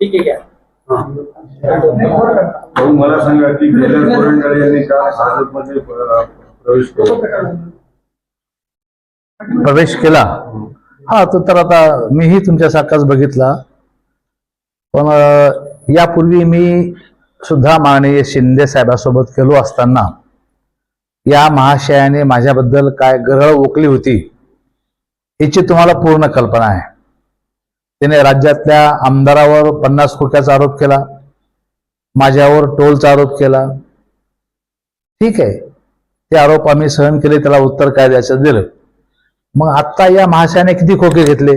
ठीक आहे मला सांगा की कैलास गोरंट्याल यांनी का भाजपमध्ये प्रवेश केला? प्रवेश केला? हा तो तर आता मीही तुमच्यासारखाच बघितला. पण यापूर्वी मी सुद्धा माननीय शिंदे साहेबासोबत केलो असताना या महाशयाने माझ्याबद्दल काय गरळ ओकली होती याची तुम्हाला पूर्ण कल्पना आहे. तिने राज्यातल्या आमदारावर पन्नास खोक्याचा आरोप केला माझ्यावर टोलचा आरोप केला. ठीक आहे ते आरोप आम्ही सहन केले त्याला उत्तर काय द्यायचं दिलं. मग आत्ता या महाशयाने किती खोके घेतले?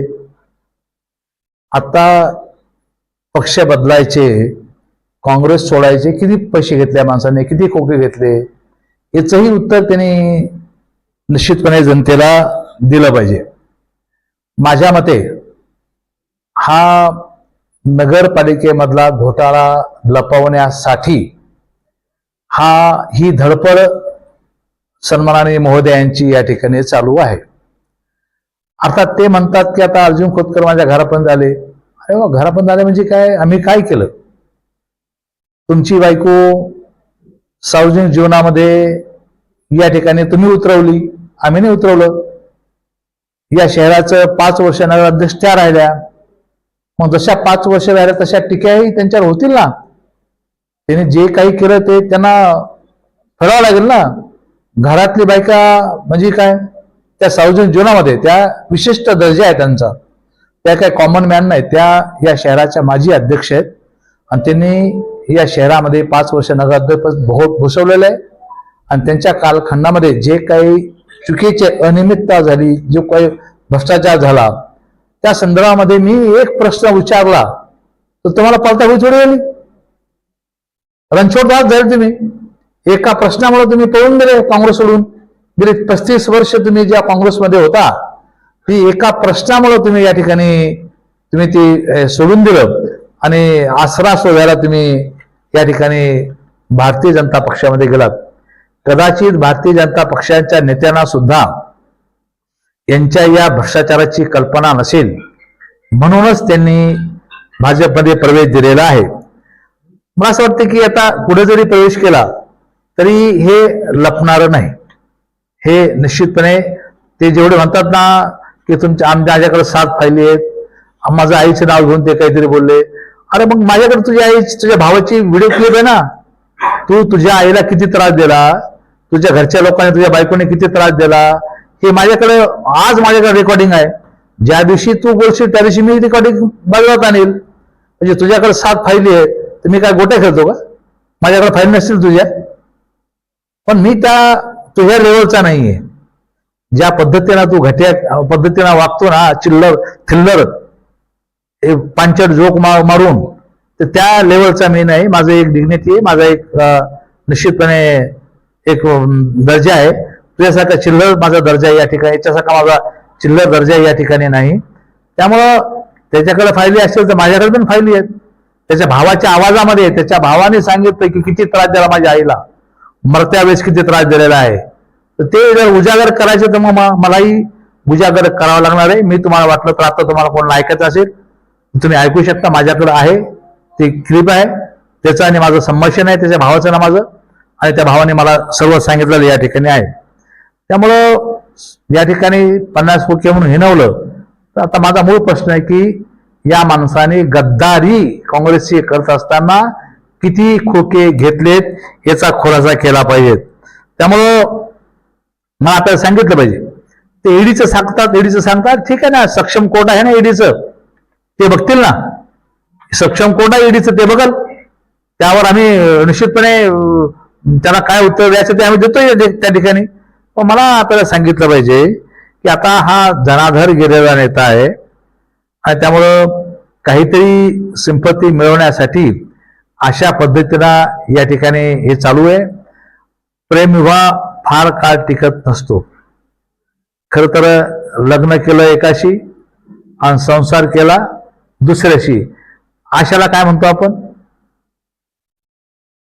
आत्ता पक्ष बदलायचे काँग्रेस सोडायचे किती पैसे घेतले या माणसाने किती खोके घेतले? याचंही उत्तर त्यांनी निश्चितपणे जनतेला दिलं पाहिजे. माझ्या मते हा नगरपालिकेमधला घोटाळा लपवण्यासाठी हा ही धडपड सन्मानाने महोदयांची या ठिकाणी चालू आहे. अर्थात ते म्हणतात की आता अर्जुन खोतकर माझ्या घरापर्यंत आले. अरे वा घरापर्यंत आले म्हणजे काय? आम्ही काय केलं? तुमची बायको सार्वजनिक जीवनामध्ये या ठिकाणी तुम्ही उतरवली आम्ही नाही उतरवलं. या शहराचं पाच वर्ष नगराध्यक्ष त्या राहिल्या. मग जशा पाच वर्ष राहिल्या तशा टीकाही त्यांच्यावर होतील ना. त्यांनी जे काही केलं ते त्यांना फेडावं लागेल ना. घरातली बायका म्हणजे काय? त्या सार्वजनिक जीवनामध्ये त्या विशिष्ट दर्जा आहे त्यांचा. त्या काय कॉमन मॅन नाही. त्या या शहराच्या माजी अध्यक्ष आहेत. आणि त्यांनी या शहरामध्ये पाच वर्ष नगराध्यक्ष भो- भूषवलेलं आहे. आणि त्यांच्या कालखंडामध्ये जे काही चुकीचे अनियमितता झाली जो काही भ्रष्टाचार झाला त्या संदर्भामध्ये मी एक प्रश्न विचारला तर तुम्हाला पळता थोडी झाली रणछोडदास झाले तुम्ही. एका प्रश्नामुळे तुम्ही पळून गेले काँग्रेस सोडून गेली पस्तीस वर्ष तुम्ही ज्या काँग्रेसमध्ये होता ती एका प्रश्नामुळे तुम्ही या ठिकाणी तुम्ही ती सोडून दिलं. आणि आसरा शोधायला तुम्ही या ठिकाणी भारतीय जनता पक्षामध्ये गेलात. कदाचित भारतीय जनता पक्षाच्या नेत्यांना सुद्धा यांच्या या भ्रष्टाचाराची कल्पना नसेल. म्हणूनच त्यांनी भाजपमध्ये प्रवेश दिलेला आहे. मला असं वाटतं की आता पुढे जरी प्रवेश केला तरी हे लपणार नाही. हे निश्चितपणे ते जेवढे म्हणतात ना की तुमच्या आमच्या माझ्याकडे सात फायली आहेत. माझं आईचं नाव घेऊन ते काहीतरी बोलले. अरे मग माझ्याकडे तुझ्या आई तुझ्या भावाची व्हिडिओ क्लिप आहे ना. तू तुझ्या आईला किती त्रास दिला? तुझ्या घरच्या लोकांनी तुझ्या बायकोने किती त्रास दिला? हे माझ्याकडे आज माझ्याकडे रेकॉर्डिंग आहे. ज्या दिवशी तू बोलशील त्या दिवशी मी रेकॉर्डिंग बदलवत आणेल म्हणजे तुझ्याकडे सात फायली आहेत. तर मी काय गोट्या खेळतो का? माझ्याकडे फाईल नसतील तुझ्या. पण मी त्या तुझ्या लेवलचा नाहीये. ज्या पद्धतीनं तू घट्या पद्धतीनं वागतो ना चिल्लर थिल्लर हे पांचट जोक मारून तर त्या लेवलचा मी नाही माझं एक डिग्निटी आहे माझा एक निश्चितपणे एक दर्जा आहे. तुझ्यासारखा चिल्लर माझा दर्जा आहे या ठिकाणी याच्यासारखा माझा चिल्लर दर्जा या ठिकाणी नाही. त्यामुळं त्याच्याकडे फायली असेल तर माझ्याकडे पण फायली आहेत. त्याच्या भावाच्या आवाजामध्ये त्याच्या भावाने सांगितलं की किती त्रास दिला माझ्या आईला. मरत्या वेळेस किती त्रास दिलेला आहे. तर ते जर उजागर करायचे तर मग मलाही उजागर करावं लागणार आहे. मी तुम्हाला वाटलं तर आता तुम्हाला कोण ऐकायचं असेल. तुम्ही ऐकू शकता माझ्याकडे आहे ते क्लिप आहे. त्याचं आणि माझं संभाषण आहे त्याच्या भावाचं ना माझं. आणि त्या भावाने मला सर्व सांगितलेलं या ठिकाणी आहे. त्यामुळं या ठिकाणी पन्नास कोटी म्हणून हिनवलं तर आता माझा मूळ प्रश्न आहे की या माणसाने गद्दारी काँग्रेसची करत असताना किती खोके घेतलेत याचा खुलासा केला पाहिजे. त्यामुळं मला आता सांगितलं पाहिजे. ते ईडीचं सांगतात ईडीचं सांगतात. ठीक आहे ना सक्षम कोर्ट आहे ना ईडीचं. ते बघतील ना. सक्षम कोण आहे ईडीचं ते बघल. त्यावर आम्ही निश्चितपणे त्याला काय उत्तर द्यायचं ते आम्ही देतोय ते- त्या ठिकाणी. पण मला आपल्याला सांगितलं पाहिजे की आता हा जनाधर गेलेला नेता आहे. आणि त्यामुळं काहीतरी सिंपत्ती मिळवण्यासाठी अशा पद्धतीनं या ठिकाणी हे चालू आहे. प्रेमविवाह फार काळ टिकत नसतो. खरं तर लग्न केलं एकाशी आणि संसार केला. दुसऱ्याशी. आशाला काय म्हणतो आपण?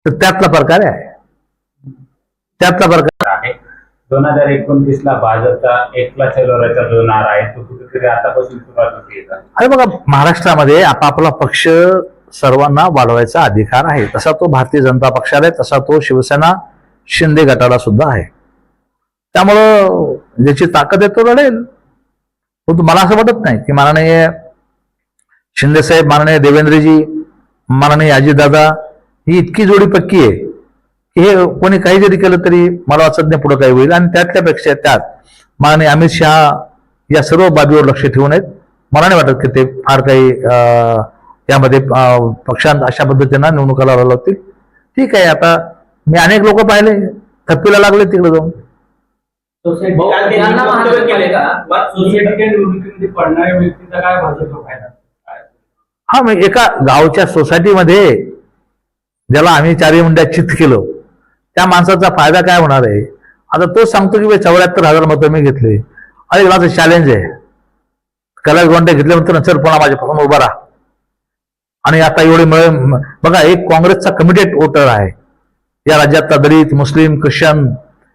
तर त्यातला प्रकार आहे. त्यातला प्रकार आहे. दोन हजार एकोणतीस ला भाजपचा एकला चलोराचा जो आहे तो कुठेतरी आतापासून सुरुवात होते अरे बघा महाराष्ट्रामध्ये आपापला पक्ष सर्वांना वाढवायचा अधिकार आहे. तसा तो भारतीय जनता पक्षाला आहे तसा तो शिवसेना शिंदे गटाला सुद्धा आहे. त्यामुळं ज्याची ताकद आहे तो लढेल. परंतु मला असं वाटत नाही की माननीय शिंदे साहेब माननीय देवेंद्रजी माननीय अजितदादा ही इतकी जोडी पक्की आहे की हे कोणी काही जरी केलं तरी मला वाचत नाही पुढे काही होईल. आणि त्यातल्यापेक्षा त्यात माननीय अमित शहा या सर्व बाबीवर लक्ष ठेवून आहेत. मला नाही वाटत की ते फार काही अं, यामध्ये अं, पक्षांत अशा पद्धतीनं निवडणुका लढवल्या लागतील. ठीक आहे आता मी अनेक लोक पाहिले. थप्पीला लागले तिकडे जाऊन. पडणाऱ्या व्यक्तीचा काय भाजपचा फायदा? काय? हा मग एका गावच्या सोसायटीमध्ये ज्याला आम्ही चारही मुंड्या चित केलो त्या माणसाचा फायदा काय होणार आहे? आता तो सांगतो की चौऱ्याहत्तर हजार मतं मी घेतले. अरे माझं चॅलेंज आहे. कैलास गोंडे घेतल्यानंतर सर पुन्हा माझ्यापासून उभा राहा. आणि आता एवढे मिळ बघा एक काँग्रेसचा कमिटेड वोटर आहे. या राज्यातला दलित मुस्लिम ख्रिश्चन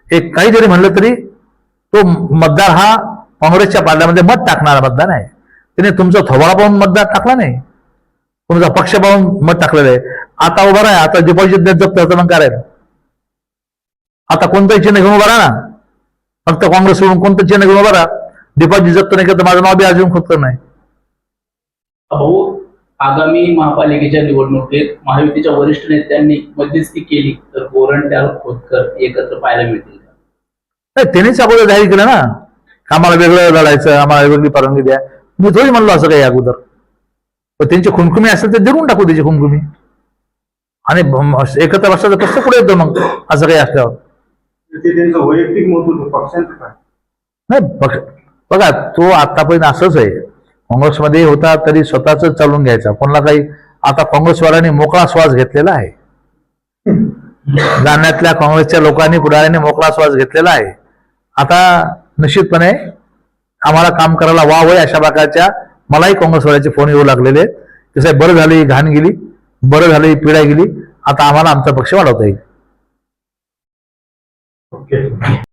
एक काही जरी म्हणलं तरी तो मतदार हा काँग्रेसच्या पार्ट्यामध्ये मत टाकणारा मतदार आहे. त्याने तुमचा थोबाडा पाहून मतदार टाकला नाही. तुमचा पक्ष पाहून मत टाकलेलं आहे. आता उभा राहा आता डिपॉझिट देत जप्त होतं मग करायला आता कोणतंही चिन्ह घेऊन उभा राहा ना. फक्त काँग्रेस सोडून कोणतं चिन्ह घेऊन उभा राहा. डिपॉझिट जप्त नाही करत माझं नाव बी अजून खुदत नाही भाऊ आगामी महापालिकेच्या निवडणुकीत महायुतीच्या वरिष्ठ नेत्यांनी मध्यस्थी केली तर गोरंट्याल खोतकर एकत्र पाहायला मिळतील? नाही त्यांनीच अगोदर जाहीर केलं ना. आम्हाला वेगळं लढायचं आम्हाला वेगळी परवानगी द्या. मी थोडी म्हणलो असं काही अगोदर. पण त्यांची खुमखुमी असेल तर देऊन टाकू त्याची खुमखुमी आणि एकत्र बसलं कसं पुढे येतं मग? असं काही असल्यावर. वैयक्तिक पक्षांचं नाही बघा तो आतापर्यंत असंच आहे. काँग्रेसमध्ये होता तरी स्वतःच चालून घ्यायचा. कोणाला काही आता काँग्रेसवाल्यांनी मोकळा श्वास घेतलेला आहे. जाण्यातल्या काँग्रेसच्या लोकांनी पुढाऱ्यांनी मोकळा श्वास घेतलेला आहे. आता निश्चितपणे आम्हाला काम करायला वाव आहे अशा प्रकारच्या मलाही काँग्रेसवाल्याचे फोन येऊ लागलेले. की साहेब बरं झालं ही घाण गेली बरं झालं ही पिढा गेली. आता आम्हाला आमचा पक्ष वाढवता येईल. ओके